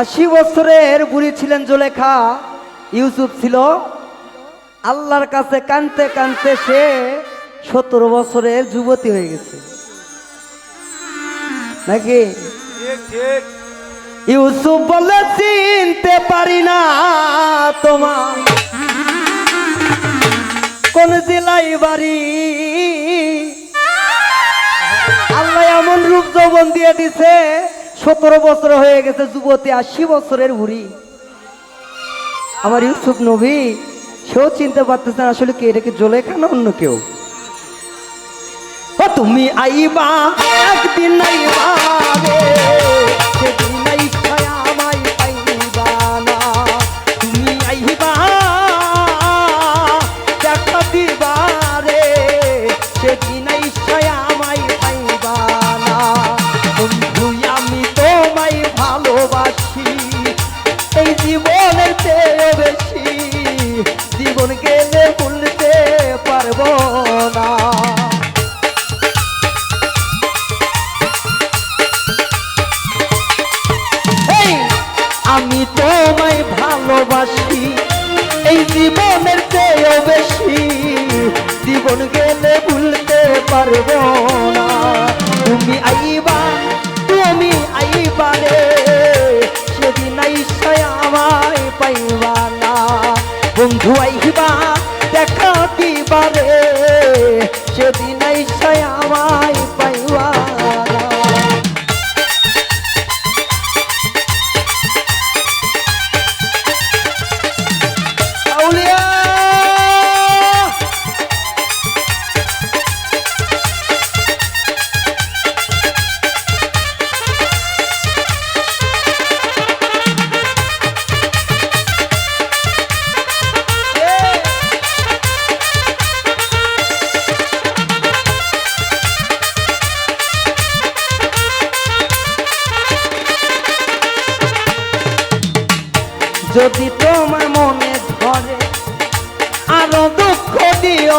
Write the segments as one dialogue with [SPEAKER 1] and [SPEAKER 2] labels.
[SPEAKER 1] আশি বছরের বুড়ি ছিলেন জোলেখা। ইউসুফ ছিল। আল্লাহর কাছে কানতে কানতে সে সতেরো বছরের যুবতী হয়ে গেছে। নাকি? ইউসুফ বলে চিনতে পারি না তোমার কোন জেলায় বাড়ি? আল্লাহ এমন রূপ যৌবন দিয়ে দিছে। সতেরো বছর হয়ে গেছে যুবতী, আশি বছরের বুড়ি। আমার ইউসুফ নবী, সেও চিনতে পারতেছে না আসলে কে এটাকে জ্বলে জোলেখা না অন্য কেউ? তুমি আইবা, একদিন আইবা রে। জীবনের চেয়ে বেশি জীবন ভুলতে পারব না। আমি তোমায় ভালোবাসি, এই জীবনের চেয়েও বেশি জীবন গেলে ভুলতে পারব না। তুমি আইবা Why?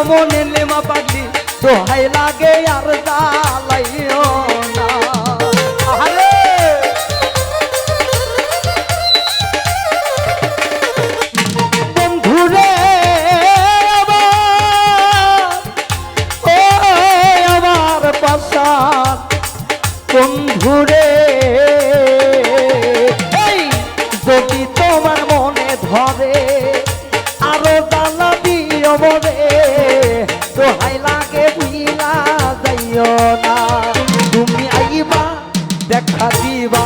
[SPEAKER 1] মনে লেমা পাগলি। দোহাই লাগে আর জ্বালাইও। দোহাই লাগে ভিলা যাইও না তুমি আইবা দেখা দিবা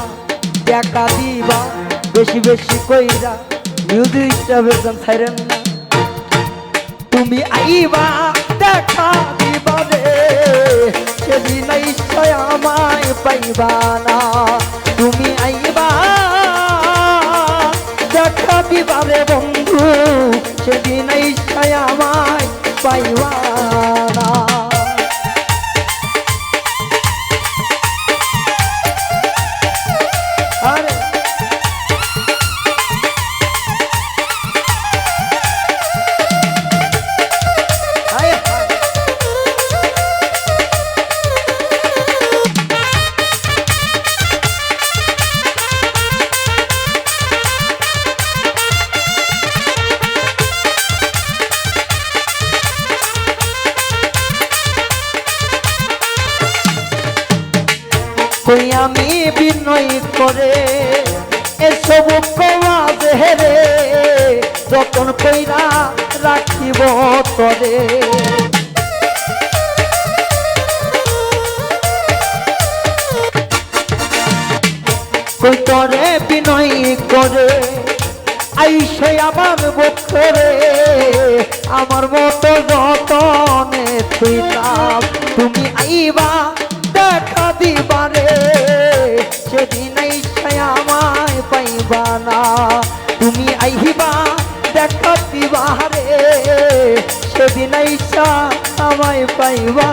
[SPEAKER 1] দেখা দিবা বেশি বেশি কইরা মিউজিকটা বেতন ছাইরেন না তুমি আইবা দেখা দিবা রে সেদিন আমায় পাইবা না কই আমি বিনয় করে? এসব কমাজ হেরে যতন কইরা রাখিব তরে। তরে বিনয় করে? আইসে আমার বক্ষরে, আমার মতো যতনে থুইতাম তুমি আইবা আইবা দেখা দিবারে সেদিন ইচ্ছা আমায় পাইবা।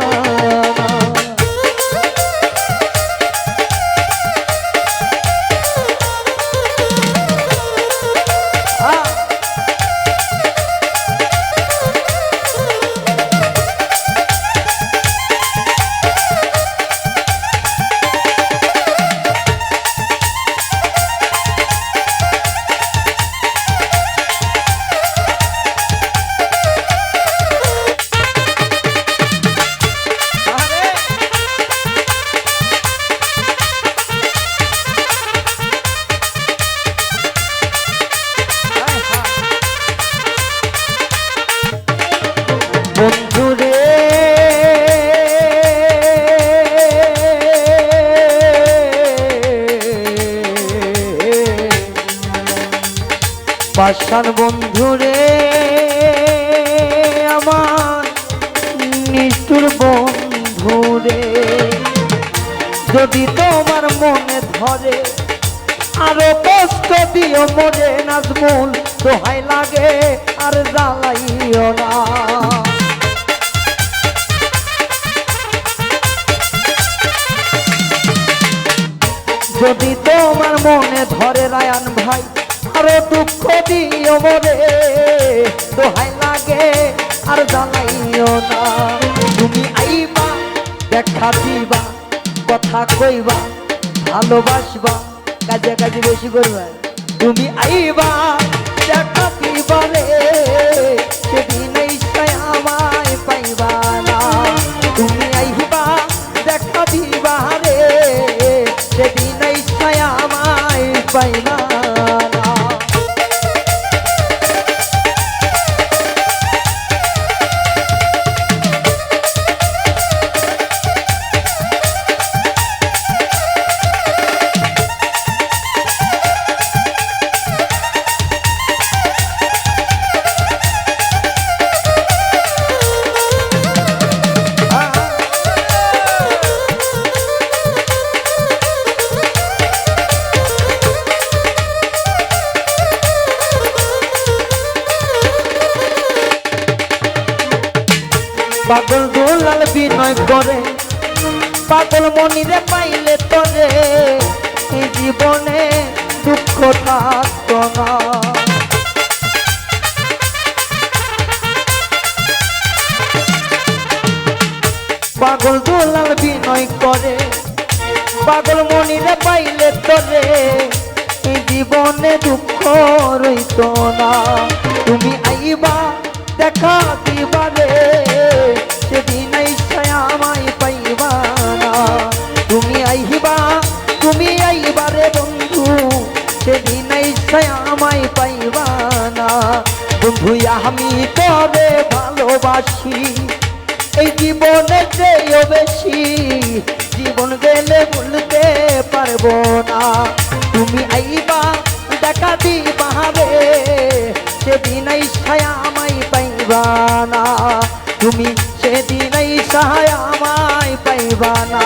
[SPEAKER 1] পাশান বন্ধুরে, আমার নিষ্ঠুর বন্ধুরে, যদি তোমার মনে ধরে, আরও কষ্ট দিও মরে নাজমুল, দোহাই লাগে আর জ্বালাইও না। যদি তোমার মনে ধরে রায়ান ভাই আরও দুঃখ দিও মরে দোহাই লাগে আর জানাইও না। তুমি আইবা, দেখা দিবা, কথা কইবা, ভালোবাসবা, কাজে কাজে বেশি করবা। তুমি আইবা, দেখা দিবা রে। পাগল দোলাল বিনয় করে, পাগল মনিরে পাইলে তরে এই জীবনে দুঃখ থাকত না। পাগল দোলাল বিনয় করে, পাগল মনিরে পাইলে তরে এই জীবনে দুঃখ রইত না। তুমি আইবা দেখা আমি তবে ভালোবাসি। এই জীবনে চেয়েও বেশি জীবন গেলে ভুলতে পারব না। তুমি আইবা, দেখা দিবা রে সেদিন ইচ্ছায় আমায় পাইবা না। তুমি সেদিন ইচ্ছায় আমায় পাইবা না।